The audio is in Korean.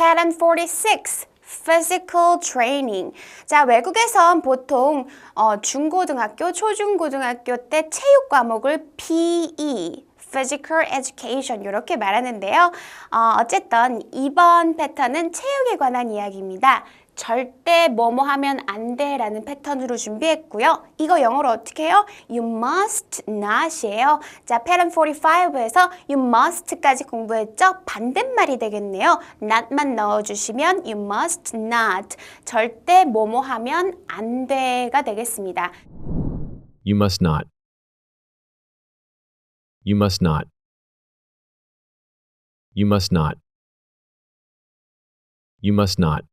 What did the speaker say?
Pattern 46. Physical training. 자, 외국에선 보통 어, 중고등학교, 초중고등학교 때 체육 과목을 PE, Physical Education 이렇게 말하는데요. 어, 어쨌든 이번 패턴은 체육에 관한 이야기입니다. 절대 뭐뭐 하면 안 돼 라는 패턴으로 준비했고요. 이거 영어로 어떻게 해요? You must not이에요. 자, 패턴 45에서 you must까지 공부했죠? 반대말이 되겠네요. not만 넣어주시면 you must not. 절대 뭐뭐 하면 안 돼가 되겠습니다. You must not. You must not. You must not. You must not.